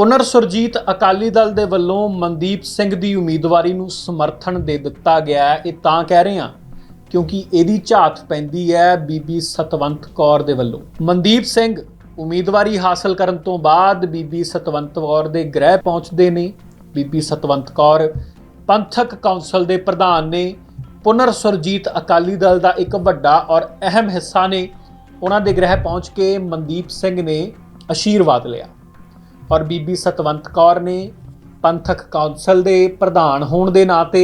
ਪੁਨਰ ਸੁਰਜੀਤ ਅਕਾਲੀ ਦਲ ਦੇ ਵੱਲੋਂ ਮਨਦੀਪ ਸਿੰਘ ਦੀ ਉਮੀਦਵਾਰੀ ਨੂੰ ਸਮਰਥਨ ਦੇ ਦਿੱਤਾ ਗਿਆ ਹੈ। ਇਹ ਤਾਂ ਕਹਿ ਰਹੇ ਹਾਂ, ਕਿਉਂਕਿ ਇਹਦੀ ਝਾਤ ਪੈਂਦੀ ਹੈ ਬੀਬੀ ਸਤਵੰਤ ਕੌਰ ਦੇ ਵੱਲੋਂ। ਮਨਦੀਪ ਸਿੰਘ ਉਮੀਦਵਾਰੀ ਹਾਸਲ ਕਰਨ ਤੋਂ ਬਾਅਦ ਬੀਬੀ ਸਤਵੰਤ ਕੌਰ ਦੇ ਗ੍ਰਹਿ ਪਹੁੰਚਦੇ ਨੇ। ਬੀਬੀ ਸਤਵੰਤ ਕੌਰ ਪੰਥਕ ਕੌਂਸਲ ਦੇ ਪ੍ਰਧਾਨ ਨੇ। ਪੁਨਰ ਸੁਰਜੀਤ ਅਕਾਲੀ ਦਲ ਦਾ ਇੱਕ ਵੱਡਾ ਔਰ ਅਹਿਮ ਹਿੱਸਾ ਨੇ। ਉਹਨਾਂ ਦੇ ਗ੍ਰਹਿ ਪਹੁੰਚ ਕੇ ਮਨਦੀਪ ਸਿੰਘ ਨੇ ਅਸ਼ੀਰਵਾਦ ਲਿਆ। ਔਰ ਬੀਬੀ ਸਤਵੰਤ ਕੌਰ ਨੇ ਪੰਥਕ ਕੌਂਸਲ ਦੇ ਪ੍ਰਧਾਨ ਹੋਣ ਦੇ ਨਾਤੇ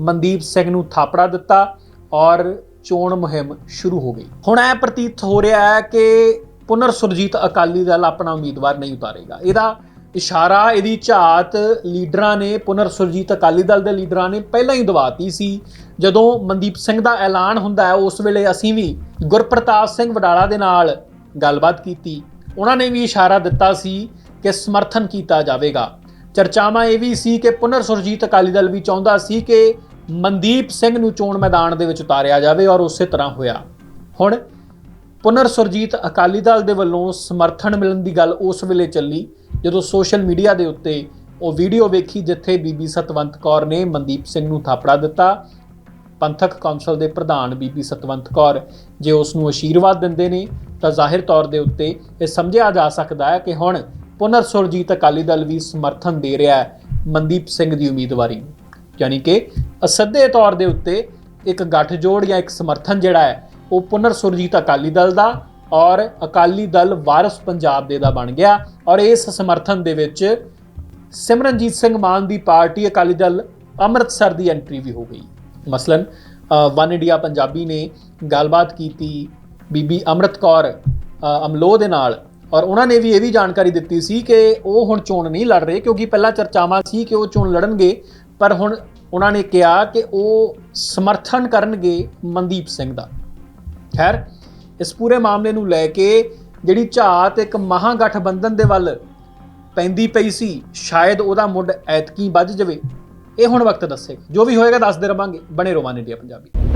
ਮਨਦੀਪ ਸਿੰਘ ਨੂੰ ਥਾਪੜਾ ਦਿੱਤਾ ਔਰ ਚੋਣ ਮੁਹਿੰਮ ਸ਼ੁਰੂ ਹੋ ਗਈ। ਹੁਣ ਇਹ ਪ੍ਰਤੀਤ ਹੋ ਰਿਹਾ ਹੈ ਕਿ ਪੁਨਰ ਸੁਰਜੀਤ ਅਕਾਲੀ ਦਲ ਆਪਣਾ ਉਮੀਦਵਾਰ ਨਹੀਂ ਉਤਾਰੇਗਾ। ਇਹਦਾ ਇਸ਼ਾਰਾ, ਇਹਦੀ ਝਾਤ ਲੀਡਰਾਂ ਨੇ, ਪੁਨਰ ਸੁਰਜੀਤ ਅਕਾਲੀ ਦਲ ਦੇ ਲੀਡਰਾਂ ਨੇ ਪਹਿਲਾਂ ਹੀ ਦਵਾਤੀ ਸੀ। ਜਦੋਂ ਮਨਦੀਪ ਸਿੰਘ ਦਾ ਐਲਾਨ ਹੁੰਦਾ ਹੈ, ਉਸ ਵੇਲੇ ਅਸੀਂ ਵੀ ਗੁਰਪ੍ਰਤਾਪ ਸਿੰਘ ਵਡਾਲਾ ਦੇ ਨਾਲ ਗੱਲਬਾਤ ਕੀਤੀ। ਉਹਨਾਂ ਨੇ ਵੀ ਇਸ਼ਾਰਾ ਦਿੱਤਾ ਸੀ ਕਿ ਸਮਰਥਨ ਕੀਤਾ ਜਾਵੇਗਾ। ਚਰਚਾਵਾਂ ਇਹ ਵੀ ਸੀ ਕਿ ਪੁਨਰ ਸੁਰਜੀਤ ਅਕਾਲੀ ਦਲ ਵੀ ਚਾਹੁੰਦਾ ਸੀ ਕਿ ਮਨਦੀਪ ਸਿੰਘ ਨੂੰ ਚੋਣ ਮੈਦਾਨ ਦੇ ਵਿੱਚ ਉਤਾਰਿਆ ਜਾਵੇ ਔਰ ਉਸੇ ਤਰ੍ਹਾਂ ਹੋਇਆ। ਹੁਣ ਪੁਨਰ ਸੁਰਜੀਤ ਅਕਾਲੀ ਦਲ ਦੇ ਵੱਲੋਂ ਸਮਰਥਨ ਮਿਲਣ ਦੀ ਗੱਲ ਉਸ ਵੇਲੇ ਚੱਲੀ, ਜਦੋਂ ਸੋਸ਼ਲ ਮੀਡੀਆ ਦੇ ਉੱਤੇ ਉਹ ਵੀਡੀਓ ਵੇਖੀ ਜਿੱਥੇ ਬੀਬੀ ਸਤਵੰਤ ਕੌਰ ਨੇ ਮਨਦੀਪ ਸਿੰਘ ਨੂੰ ਥਾਪੜਾ ਦਿੱਤਾ। ਪੰਥਕ ਕੌਂਸਲ ਦੇ ਪ੍ਰਧਾਨ ਬੀਬੀ ਸਤਵੰਤ ਕੌਰ ਜੇ ਉਸ ਨੂੰ ਅਸ਼ੀਰਵਾਦ ਦਿੰਦੇ ਨੇ, ਤਾਂ ਜ਼ਾਹਿਰ ਤੌਰ ਦੇ ਉੱਤੇ ਇਹ ਸਮਝਿਆ ਜਾ ਸਕਦਾ ਹੈ ਕਿ ਹੁਣ ਪੁਨਰ ਸੁਰਜੀਤ ਅਕਾਲੀ ਦਲ ਵੀ ਸਮਰਥਨ ਦੇ ਰਿਹਾ ਹੈ ਮਨਦੀਪ ਸਿੰਘ ਦੀ ਉਮੀਦਵਾਰੀ ਨੂੰ। ਯਾਨੀ ਕਿ ਅਸੱਦੇ ਤੌਰ ਦੇ ਉੱਤੇ ਇੱਕ ਗੱਠਜੋੜ ਜਾਂ ਇੱਕ ਸਮਰਥਨ ਜਿਹੜਾ ਹੈ ਉਹ ਪੁਨਰ ਸੁਰਜੀਤ ਅਕਾਲੀ ਦਲ ਦਾ ਔਰ ਅਕਾਲੀ ਦਲ ਵਾਰਿਸ ਪੰਜਾਬ ਦੇ ਦਾ ਬਣ ਗਿਆ ਔਰ ਇਸ ਸਮਰਥਨ ਦੇ ਵਿੱਚ ਸਿਮਰਨਜੀਤ ਸਿੰਘ ਮਾਨ ਦੀ ਪਾਰਟੀ ਅਕਾਲੀ ਦਲ ਅੰਮ੍ਰਿਤਸਰ ਦੀ ਐਂਟਰੀ ਵੀ ਹੋ ਗਈ। ਮਸਲਨ ਵਨ ਇੰਡੀਆ ਪੰਜਾਬੀ ਨੇ ਗੱਲਬਾਤ ਕੀਤੀ ਬੀਬੀ ਅੰਮ੍ਰਿਤ ਕੌਰ ਅ, ਅਮਲੋ ਦੇ ਨਾਲ ਔਰ ਉਹਨਾਂ ਨੇ ਵੀ ਇਹ ਵੀ ਜਾਣਕਾਰੀ ਦਿੱਤੀ ਸੀ ਕਿ ਉਹ ਹੁਣ ਚੋਣ ਨਹੀਂ ਲੜ ਰਹੇ, ਕਿਉਂਕਿ ਪਹਿਲਾਂ ਚਰਚਾਵਾਂ ਸੀ ਕਿ ਉਹ ਚੋਣ ਲੜਨਗੇ, ਪਰ ਹੁਣ ਉਹਨਾਂ ਨੇ ਕਿਹਾ ਕਿ ਉਹ ਸਮਰਥਨ ਕਰਨਗੇ ਮਨਦੀਪ ਸਿੰਘ ਦਾ। ਖੈਰ, ਇਸ ਪੂਰੇ ਮਾਮਲੇ ਨੂੰ ਲੈ ਕੇ ਜਿਹੜੀ ਝਾਤ ਇੱਕ ਮਹਾਗਠਬੰਧਨ ਦੇ ਵੱਲ ਪੈਂਦੀ ਪਈ ਸੀ, ਸ਼ਾਇਦ ਉਹਦਾ ਮੁੱਢ ਐਤਕੀ ਵੱਜ ਜਾਵੇ, ਇਹ ਹੁਣ ਵਕਤ ਦੱਸੇਗਾ। ਜੋ ਵੀ ਹੋਏਗਾ, ਦੱਸਦੇ ਰਵਾਂਗੇ। ਬਣੇ ਰਹੋ ਇੰਡੀਆ ਪੰਜਾਬੀ।